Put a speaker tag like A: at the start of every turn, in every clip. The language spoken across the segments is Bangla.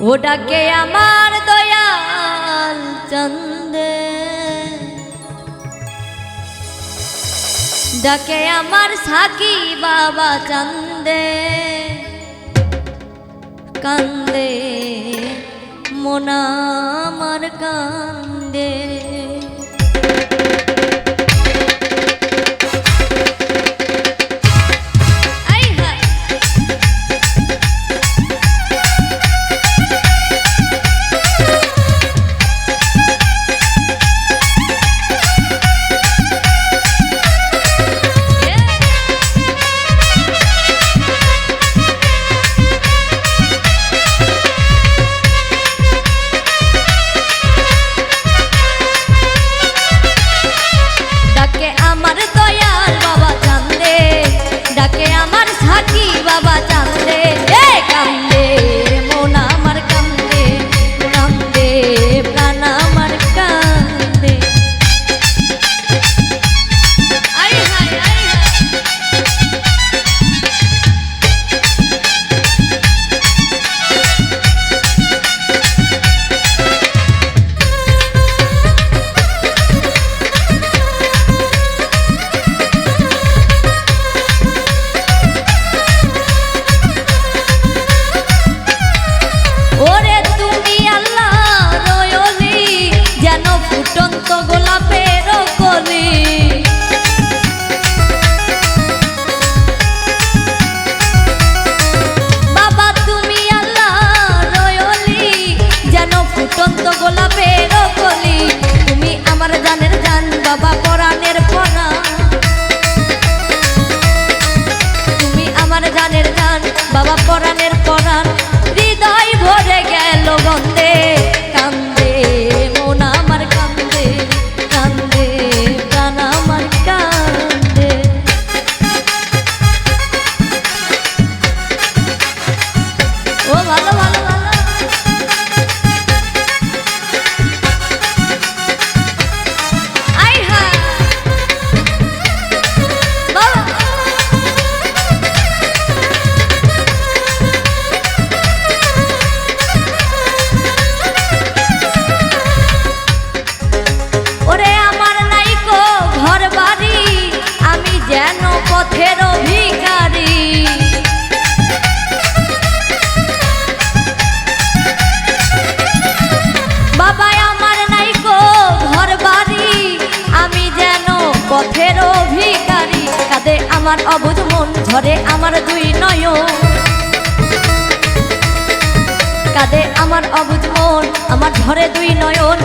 A: ওটাকে আমার দয়াল চন্দে। ডাকে আমার সাকি বাবা চন্দে। কান্দে মোনা আমার কান্দে। আমার অবুধ মন ঝরে আমার দুই নয় কাঁদে আমার অবুধ মন, আমার ঝরে দুই নয়ন।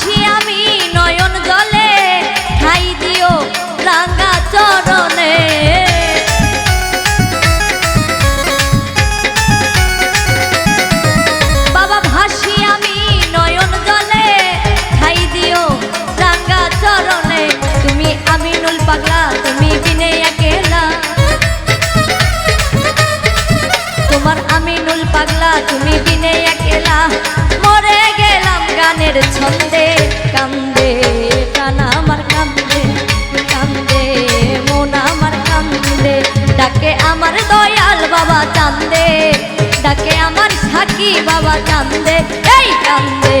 A: বসে আমি ছন্দে, কান্দে কান আমার কান্দে কান্দে, মন আমার কান্দে। ডাকে আমার দয়াল বাবা কান্দে ডাকে আমার সাকি বাবা কান্দে এই কান্দে।